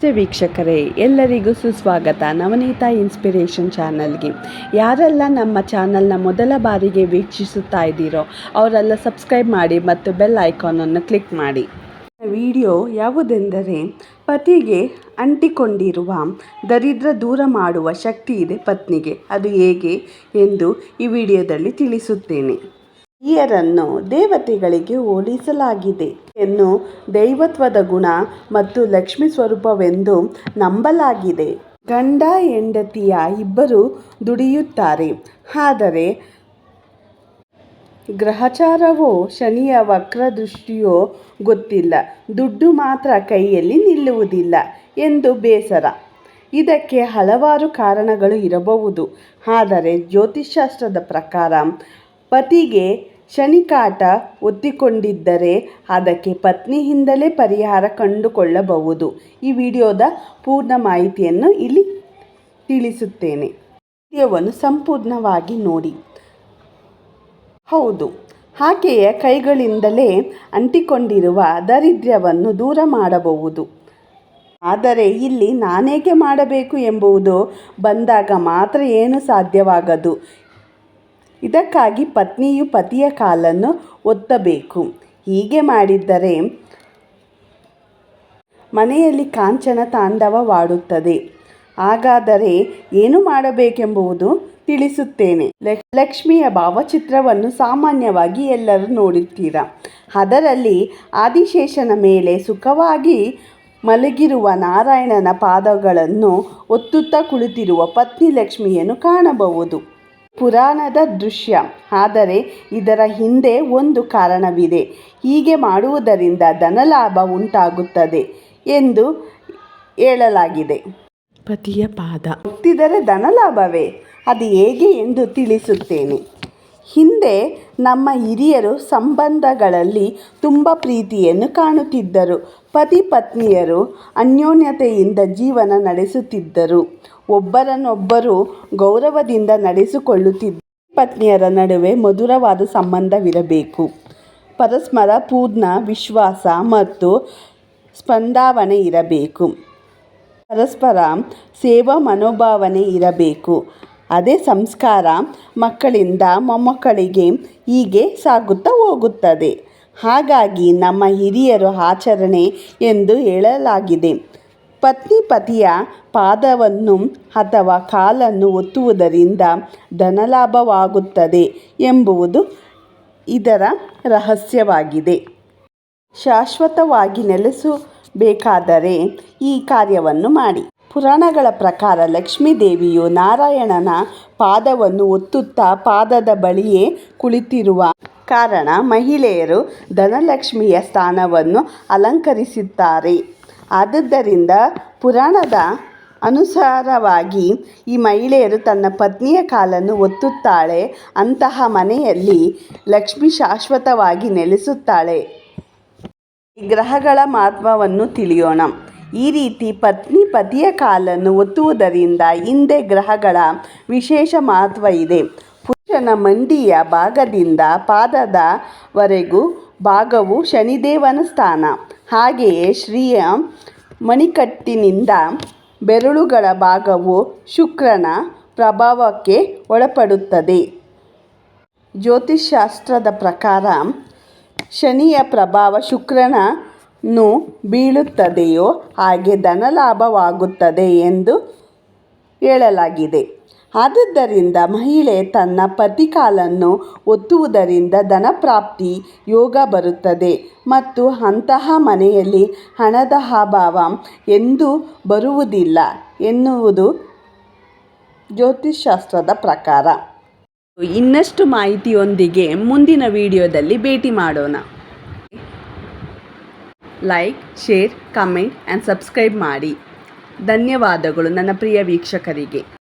ವೀಕ್ಷಕರೇ, ಎಲ್ಲರಿಗೂ ಸುಸ್ವಾಗತ ನವನೀತಾ ಇನ್ಸ್ಪಿರೇಷನ್ ಚಾನಲ್ಗೆ. ಯಾರೆಲ್ಲ ನಮ್ಮ ಚಾನಲ್ನ ಮೊದಲ ಬಾರಿಗೆ ವೀಕ್ಷಿಸುತ್ತಾ ಇದ್ದೀರೋ, ಅವರೆಲ್ಲ ಸಬ್ಸ್ಕ್ರೈಬ್ ಮಾಡಿ ಮತ್ತು ಬೆಲ್ ಐಕಾನನ್ನು ಕ್ಲಿಕ್ ಮಾಡಿ. ವಿಡಿಯೋ ಯಾವುದೆಂದರೆ, ಪತಿಗೆ ಅಂಟಿಕೊಂಡಿರುವ ದರಿದ್ರ ದೂರ ಮಾಡುವ ಶಕ್ತಿ ಇದೆ ಪತ್ನಿಗೆ. ಅದು ಹೇಗೆ ಎಂದು ಈ ವಿಡಿಯೋದಲ್ಲಿ ತಿಳಿಸುತ್ತೇನೆ. ಸ್ತ್ರೀಯರನ್ನು ದೇವತೆಗಳಿಗೆ ಹೋಲಿಸಲಾಗಿದೆ ಎನ್ನು ದೈವತ್ವದ ಗುಣ ಮತ್ತು ಲಕ್ಷ್ಮಿ ಸ್ವರೂಪವೆಂದು ನಂಬಲಾಗಿದೆ. ಗಂಡ ಹೆಂಡತಿಯ ಇಬ್ಬರು ದುಡಿಯುತ್ತಾರೆ. ಆದರೆ ಗ್ರಹಚಾರವೋ ಶನಿಯ ವಕ್ರದೃಷ್ಟಿಯೋ ಗೊತ್ತಿಲ್ಲ. ದುಡ್ಡು ಮಾತ್ರ ಕೈಯಲ್ಲಿ ನಿಲ್ಲುವುದಿಲ್ಲ ಎಂದು ಬೇಸರ. ಇದಕ್ಕೆ ಹಲವಾರು ಕಾರಣಗಳು ಇರಬಹುದು. ಆದರೆ ಜ್ಯೋತಿಷ್ಶಾಸ್ತ್ರದ ಪ್ರಕಾರ ಪತಿಗೆ ಶನಿಕಾಟ ಒತ್ತಿಕೊಂಡಿದ್ದರೆ ಅದಕ್ಕೆ ಪತ್ನಿಯಿಂದಲೇ ಪರಿಹಾರ ಕಂಡುಕೊಳ್ಳಬಹುದು. ಈ ವಿಡಿಯೋದ ಪೂರ್ಣ ಮಾಹಿತಿಯನ್ನು ಇಲ್ಲಿ ತಿಳಿಸುತ್ತೇನೆ. ವಿಡಿಯೋವನ್ನು ಸಂಪೂರ್ಣವಾಗಿ ನೋಡಿ. ಹೌದು, ಆಕೆಯ ಕೈಗಳಿಂದಲೇ ಅಂಟಿಕೊಂಡಿರುವ ದಾರಿದ್ರ್ಯವನ್ನು ದೂರ ಮಾಡಬಹುದು. ಆದರೆ ಇಲ್ಲಿ ನಾನೇಕೆ ಮಾಡಬೇಕು ಎಂಬುದು ಬಂದಾಗ ಮಾತ್ರ ಏನು ಸಾಧ್ಯವಾಗದು. ಇದಕ್ಕಾಗಿ ಪತ್ನಿಯು ಪತಿಯ ಕಾಲನ್ನು ಒತ್ತಬೇಕು. ಹೀಗೆ ಮಾಡಿದ್ದರೆ ಮನೆಯಲ್ಲಿ ಕಾಂಚನ ತಾಂಡವವಾಡುತ್ತದೆ. ಹಾಗಾದರೆ ಏನು ಮಾಡಬೇಕೆಂಬುದು ತಿಳಿಸುತ್ತೇನೆ. ಲಕ್ಷ್ಮಿಯ ಭಾವಚಿತ್ರವನ್ನು ಸಾಮಾನ್ಯವಾಗಿ ಎಲ್ಲರೂ ನೋಡುತ್ತೀರಾ ಅದರಲ್ಲಿ ಆದಿಶೇಷನ ಮೇಲೆ ಸುಖವಾಗಿ ಮಲಗಿರುವ ನಾರಾಯಣನ ಪಾದಗಳನ್ನು ಒತ್ತುತ್ತಾ ಕುಳಿತಿರುವ ಪತ್ನಿ ಲಕ್ಷ್ಮಿಯನ್ನು ಕಾಣಬಹುದು. ಪುರಾಣದ ದೃಶ್ಯ. ಆದರೆ ಇದರ ಹಿಂದೆ ಒಂದು ಕಾರಣವಿದೆ. ಹೀಗೆ ಮಾಡುವುದರಿಂದ ಧನಲಾಭ ಉಂಟಾಗುತ್ತದೆ ಎಂದು ಹೇಳಲಾಗಿದೆ. ಪತಿಯ ಪಾದ. ಒತ್ತಿದರೆ ಧನಲಾಭವೇ. ಅದು ಹೇಗೆ ಎಂದು ತಿಳಿಸುತ್ತೇನೆ. ಹಿಂದೆ ನಮ್ಮ ಹಿರಿಯರು ಸಂಬಂಧಗಳಲ್ಲಿ ತುಂಬ ಪ್ರೀತಿಯನ್ನು ಕಾಣುತ್ತಿದ್ದರು. ಪತಿ ಪತ್ನಿಯರು ಅನ್ಯೋನ್ಯತೆಯಿಂದ ಜೀವನ ನಡೆಸುತ್ತಿದ್ದರು. ಒಬ್ಬರನ್ನೊಬ್ಬರು ಗೌರವದಿಂದ ನಡೆಸಿಕೊಳ್ಳುತ್ತಿದ್ದ ಪತ್ನಿಯರ ನಡುವೆ ಮಧುರವಾದ ಸಂಬಂಧವಿರಬೇಕು. ಪರಸ್ಪರ ಪೂರ್ಣ ವಿಶ್ವಾಸ ಮತ್ತು ಸ್ಪಂದಾವನೆ ಇರಬೇಕು. ಪರಸ್ಪರ ಸೇವಾ ಮನೋಭಾವನೆ ಇರಬೇಕು. ಅದೇ ಸಂಸ್ಕಾರ ಮಕ್ಕಳಿಂದ ಮೊಮ್ಮಕ್ಕಳಿಗೆ ಹೀಗೆ ಸಾಗುತ್ತಾ ಹೋಗುತ್ತದೆ. ಹಾಗಾಗಿ ನಮ್ಮ ಹಿರಿಯರು ಆಚರಣೆ ಎಂದು ಹೇಳಲಾಗಿದೆ. ಪತ್ನಿ ಪತಿಯ ಪಾದವನ್ನು ಅಥವಾ ಕಾಲನ್ನು ಒತ್ತುವುದರಿಂದ ಧನಲಾಭವಾಗುತ್ತದೆ ಎಂಬುದು ಇದರ ರಹಸ್ಯವಾಗಿದೆ. ಶಾಶ್ವತವಾಗಿ ನೆಲೆಸಬೇಕಾದರೆ ಈ ಕಾರ್ಯವನ್ನು ಮಾಡಿ. ಪುರಾಣಗಳ ಪ್ರಕಾರ ಲಕ್ಷ್ಮೀ ದೇವಿಯು ನಾರಾಯಣನ ಪಾದವನ್ನು ಒತ್ತುತ್ತಾ ಪಾದದ ಬಳಿಯೇ ಕುಳಿತಿರುವ ಕಾರಣ ಮಹಿಳೆಯರು ಧನಲಕ್ಷ್ಮಿಯ ಸ್ಥಾನವನ್ನು ಅಲಂಕರಿಸುತ್ತಾರೆ ಆದುದರಿಂದ ಪುರಾಣದ ಅನುಸಾರವಾಗಿ ಈ ಮಹಿಳೆಯರು ತನ್ನ ಪತ್ನಿಯ ಕಾಲನ್ನು ಒತ್ತುತ್ತಾಳೆ. ಅಂತಹ ಮನೆಯಲ್ಲಿ ಲಕ್ಷ್ಮಿ ಶಾಶ್ವತವಾಗಿ ನೆಲೆಸುತ್ತಾಳೆ. ಈ ಗ್ರಹಗಳ ಮಹತ್ವವನ್ನು ತಿಳಿಯೋಣ. ಈ ರೀತಿ ಪತ್ನಿ ಪತಿಯ ಕಾಲನ್ನು ಒತ್ತುವುದರಿಂದ ಹಿಂದೆ ಗ್ರಹಗಳ ವಿಶೇಷ ಮಹತ್ವ ಇದೆ. ಪುರುಷನ ಮಂಡಿಯ ಭಾಗದಿಂದ ಪಾದದವರೆಗೂ ಭಾಗವು ಶನಿದೇವನ ಸ್ಥಾನ. ಹಾಗೆಯೇ ಶ್ರೀಯ ಮಣಿಕಟ್ಟಿನಿಂದ ಬೆರಳುಗಳ ಭಾಗವು ಶುಕ್ರನ ಪ್ರಭಾವಕ್ಕೆ ಒಳಪಡುತ್ತದೆ. ಜ್ಯೋತಿಷ್ಶಾಸ್ತ್ರದ ಪ್ರಕಾರ ಶನಿಯ ಪ್ರಭಾವ ಶುಕ್ರನನ್ನು ಬೀಳುತ್ತದೆಯೋ ಹಾಗೆ ಧನಲಾಭವಾಗುತ್ತದೆ ಎಂದು ಹೇಳಲಾಗಿದೆ. ಆದುದರಿಂದ ಮಹಿಳೆ ತನ್ನ ಪತಿ ಕಾಲನ್ನು ಒತ್ತುವುದರಿಂದ ಧನಪ್ರಾಪ್ತಿ ಯೋಗ ಬರುತ್ತದೆ ಮತ್ತು ಅಂತಹ ಮನೆಯಲ್ಲಿ ಹಣದ ಅಭಾವ ಎಂದೂ ಬರುವುದಿಲ್ಲ ಎನ್ನುವುದು ಜ್ಯೋತಿಷಾಸ್ತ್ರದ ಪ್ರಕಾರ. ಇನ್ನಷ್ಟು ಮಾಹಿತಿಯೊಂದಿಗೆ ಮುಂದಿನ ವಿಡಿಯೋದಲ್ಲಿ ಭೇಟಿ ಮಾಡೋಣ. Like share comment and subscribe ಮಾಡಿ. ಧನ್ಯವಾದಗಳು ನನ್ನ ಪ್ರಿಯ ವೀಕ್ಷಕರಿಗೆ.